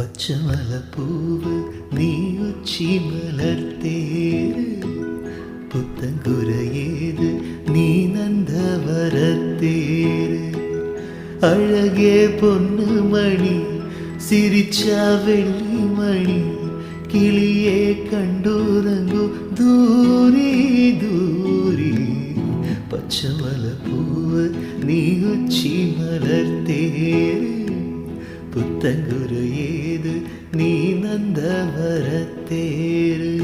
பச்சைமல பூவு நீ உச்சி மலர்த்தேரு புத்தங்குறையேது நீ நந்த வரத்தேரு அழகே பொண்ணு மணி சிரிச்சா வெள்ளி மணி கிளியே கண்டுறங்கு தூரி தூரி. பச்சைமல பூவு நீ உச்சி மலர்த்தேரு புத்தங்குரு ஏது? நீ நந்த வரத்தேரு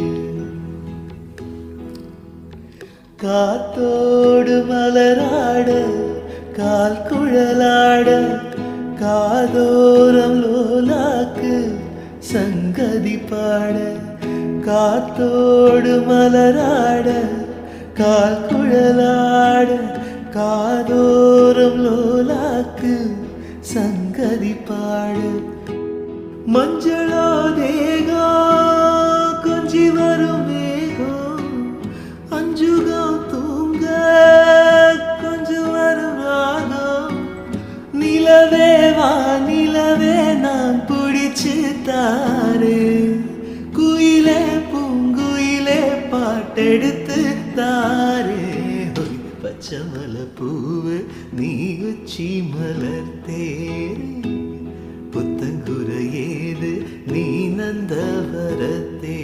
காத்தோடு மலராட கால் குழலாட காதோரம் லோலாக்கு சங்கதி பாட. காத்தோடு மலராட கால் குழலாட காதோரம் லோலாக்கு சங்கதி பாடு மஞ்சளா தேகா கொஞ்சி வரும் மேகம். அஞ்சுகா தூங்க கொஞ்சம் வரும் ராகம். நிலவே வா நிலவே நான் பிடிச்சு தாரு. குயிலே பூங்குயிலே பாட்டெடுத்து தாரே. பச்சமல பூவு நீ உச்சி மலர்த்தேரே புத்தங்குறையேது நீ நந்தவரத்தே.